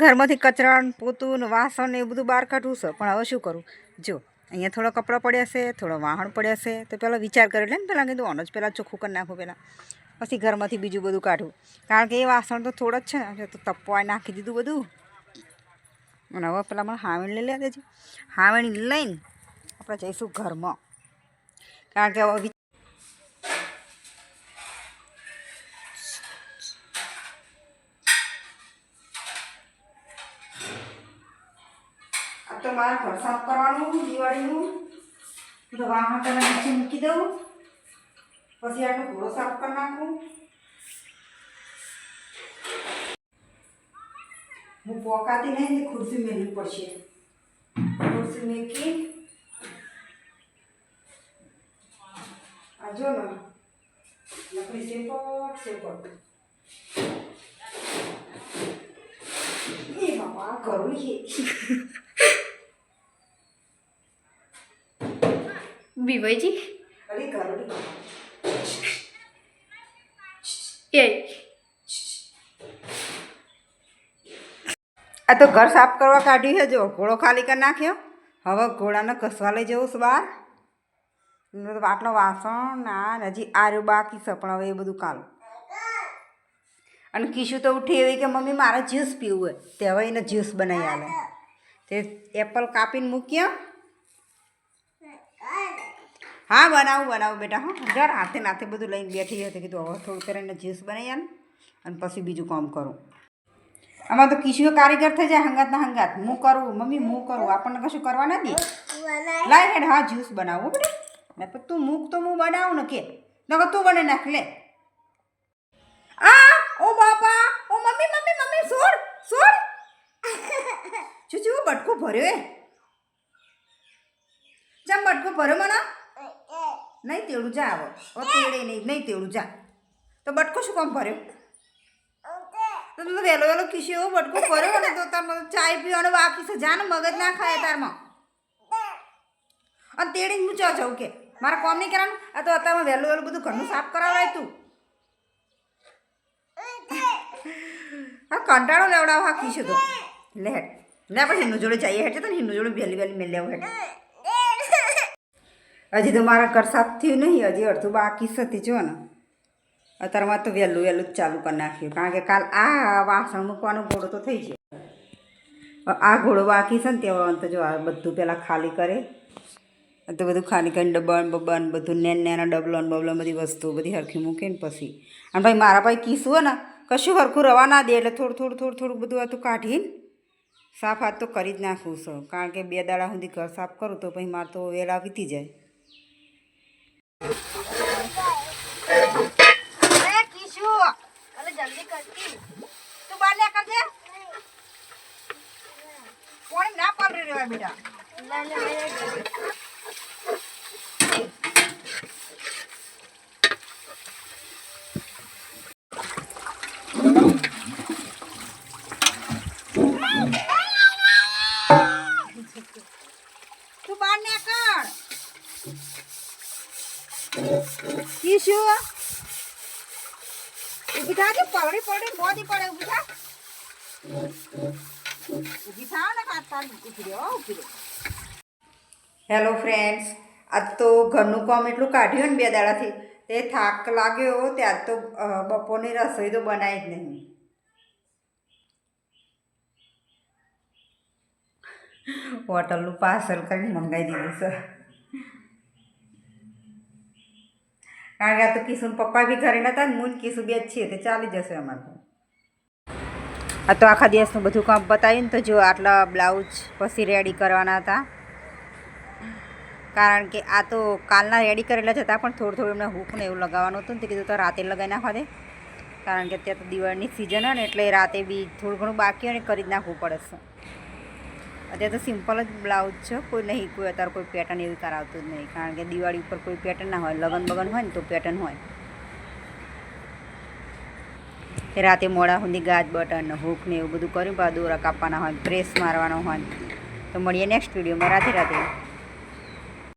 ઘરમાંથી કચરા પોતું વાસણ ને એવું બધું બહાર કાઢવું છે. પણ હવે શું કરું? જો, અહીંયા થોડા કપડાં પડ્યા છે, થોડો વાહણ પડ્યા છે, તો પહેલાં વિચાર કર્યો એટલે ને પહેલાં કીધું આનો જ પહેલાં ચોખ્ખું કરી નાખું પહેલાં પછી ઘરમાંથી બીજું બધું કાઢું. કારણ કે એ વાસણ તો થોડા જ છે ને તો તપવા નાખી દીધું બધું. અને હવે પેલા મને હાવણી લઈ લેજે હાવણી લઈને આપણે જઈશું ઘરમાં. કારણ કે હવે વિ- આ તો મારે ઘર સાફ કરવાનું દિવાળીનું તો વાહણ તને નીચે મૂકી દઉં. પછી આટલો ઘોડો સાફ કરી નાખું. હું પોકાતી નહીં ખુરશી મેળવી પડશે. ખુરશી મેકી આ જો ને, લકડી સેપટ સેપટ એ બાપા કરું છે. કરું એ. આ તો ઘર સાફ કરવા કાઢ્યું છે જો. ઘોડો ખાલી કરી નાખ્યો. હવે ઘોડાને ઘસવા લઈ જવું છે બહાર. ને તો આટલો વાસણ ના હજી આર્યું બાકી છે પણ હવે એ બધું કાલું. અને કીશું તો ઉઠી એવી કે મમ્મી મારે જ્યુસ પીવું હોય તે હવે એને જ્યુસ બનાવી આવે તે એપલ કાપીને મૂક્યા. હા, બનાવું બનાવું, બેટા, હા. જર હાથે નાથે બધું લઈને બેઠી હતી. કીધું, હવે થોડું કરીને જ્યુસ બનાવી આને અને પછી બીજું કામ કરું. આમાં તો કિશોર કારીગર થઈ જાય હંગાતના હંગાત. હું કરું, મમ્મી, હું કરું. આપણને કશું કરવા નથી લાય હેડ, હા, જ્યુસ બનાવું બેટા. ને પણ તું મૂક તો હું બનાવું ને કે. નકર તું બને નાખ, લે. આ, ઓ બાપા, ઓ મમ્મી મમ્મી મમ્મી છોડ છોડ ચુચુ બટકો ભર્યો, એ? જેમ બટકો ભર્યો મને? નહીં તેડું જા આવો ઓ તેડે નહીં નહીં તેડું જા. તો બટકો શું કામ ભર્યો? તો તું વહેલો વહેલો ખીસી એવો બટકો ભર્યો ને તો તાર ચાય પીવાનો બાકી છે. જા ને મગજ ના ખાય તારમાં. અને તેડીને હું ચા જાઉં કે? મારે કોમ નહીં કરવાનું? આ તો અત્યારમાં વહેલું વહેલું બધું ઘરનું સાફ કરાવડાય તું. હા કંટાળો લેવડાવો હા ખીસ્યો તો. લે હેઠ લે આપણે હિન્દુ જોડે જઈએ હેઠે તો હિન્દુ જોડે વહેલી વહેલી મેં લેવું હેઠ હજી તો મારા ઘર સાફ થયું નહીં, હજી અડધું બાકી હતી જો ને. અત્યારમાં તો વહેલું વહેલું જ ચાલુ કરી નાખ્યું, કારણ કે કાલ આ વાસણ મૂકવાનો ઘોડો તો થઈ ગયો. આ ઘોડો બાકી છે ને તેવા તો જો આ બધું પહેલાં ખાલી કરે. તો બધું ખાલી કરીને ડબ્બા ને બધું નેન નેના ડબલો ને બબલો બધી વસ્તુઓ બધી હરખી મૂકે ને પછી. અને ભાઈ મારા ભાઈ કીસું ને, કશું હરખું રવા ના દે એટલે થોડું થોડું થોડું થોડું બધું હતું કાઢીને સાફ હાથ તો કરી જ નાખું છું. કારણ કે બે દાડા સુધી ઘર સાફ કરું તો પછી મારે તો વેલા વીતી જાય. બેટા. તું બહાર ને કર કે પલડી પલડી મોદી પડે પાડ હેલો ફ્રેન્ડ્સ આજ તો ઘરનું કામ એટલું કાઢ્યું ને બે દાડાથી. તે થાક લાગ્યો ત્યાર તો બપોરની રસોઈ તો બનાવી જ નહીં. હોટલનું પાર્સલ કરીને મંગાવી દીધું છે. કારણ કે આ તો કિશુન પપ્પા બી ઘરે નતા ને મૂન કિશુ બે જ છીએ, તે ચાલી જશે અમારે આ તો આખા દિવસનું બધું કામ બતાવ્યું ને તો જો આટલા બ્લાઉઝ પછી રેડી કરવાના હતા. કારણ કે આ તો કાલના રેડી કરેલા જ હતા, પણ થોડું થોડું એમને હૂક ને એવું લગાવવાનું હતું ને તે કીધું તો રાતે લગાવી નાખવા દે. કારણ કે અત્યારે તો દિવાળીની સિઝન હોય ને એટલે રાતે બી થોડું ઘણું બાકી હોય ને કરી જ નાખવું પડે છે. અત્યારે તો સિમ્પલ જ બ્લાઉઝ છે, કોઈ નહીં, કોઈ અત્યારે કોઈ પેટર્ન એવી કરાવતું જ નહીં. કારણ કે દિવાળી ઉપર કોઈ પેટર્ન ના હોય, લગન બગન હોય ને તો પેટર્ન હોય. રાતે મોડા સુધી ગાજ બટન હૂક ને એવું બધું કર્યું દોરા કાપવાના હોય પ્રેસ મારવાનો હોય તો મળીએ નેક્સ્ટ વિડીયોમાં રાતે રાતે